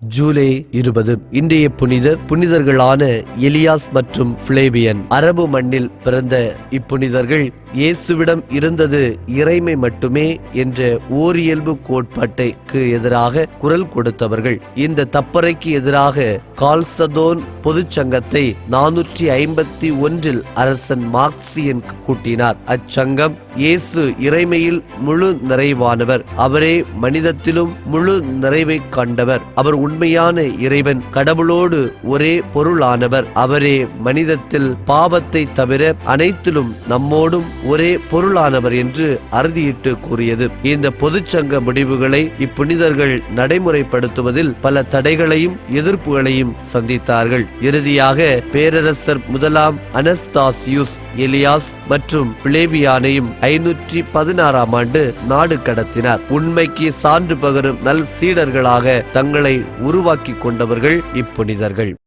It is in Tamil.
ஜூலை இருபது. இன்றைய புனிதர் புனிதர்களான எலியாஸ் மற்றும் பிளேபியன் அரபு மண்ணில் பிறந்த இப்புனிதர்கள் இயேசுவிடம் இருந்தது இறைமை மட்டுமே என்ற ஓரியல்பு கோட்பாட்டைக்கு எதிராக குரல் கொடுத்தவர்கள். இந்த தப்பறைக்கு எதிராக கால்சதோன் பொதுச்சங்கத்தை நானூற்றி ஐம்பத்தி ஒன்றில் அரசன் மார்க்சியன் கூட்டினார். அச்சங்கம் இயேசு இறைமையில் முழு நிறைவானவர். அவரே மனிதத்திலும் முழு நிறைவை கண்டவர். அவர் உண்மையான இறைவன் கடவுளோடு ஒரே பொருளானவர். அவரே மனிதத்தில் பாவத்தை தவிர அனைத்திலும் நம்மோடும் ஒரே பொருளானவர் என்று அறுதியிட்டு கூறியது. இந்த பொதுச்சங்க முடிவுகளை இப்புனிதர்கள் நடைமுறைப்படுத்துவதில் பல தடைகளையும் எதிர்ப்புகளையும் சந்தித்தார்கள். இறுதியாக பேரரசர் முதலாம் அனஸ்தாசியுஸ் எலியாஸ் மற்றும் பிளேபியானையும் ஐநூற்றி பதினாறாம் ஆண்டு நாடு கடத்தினார். உண்மைக்கு சான்று பகரும் நல் சீடர்களாக தங்களை உருவாக்கி கொண்டவர்கள் இப்புனிதர்கள்.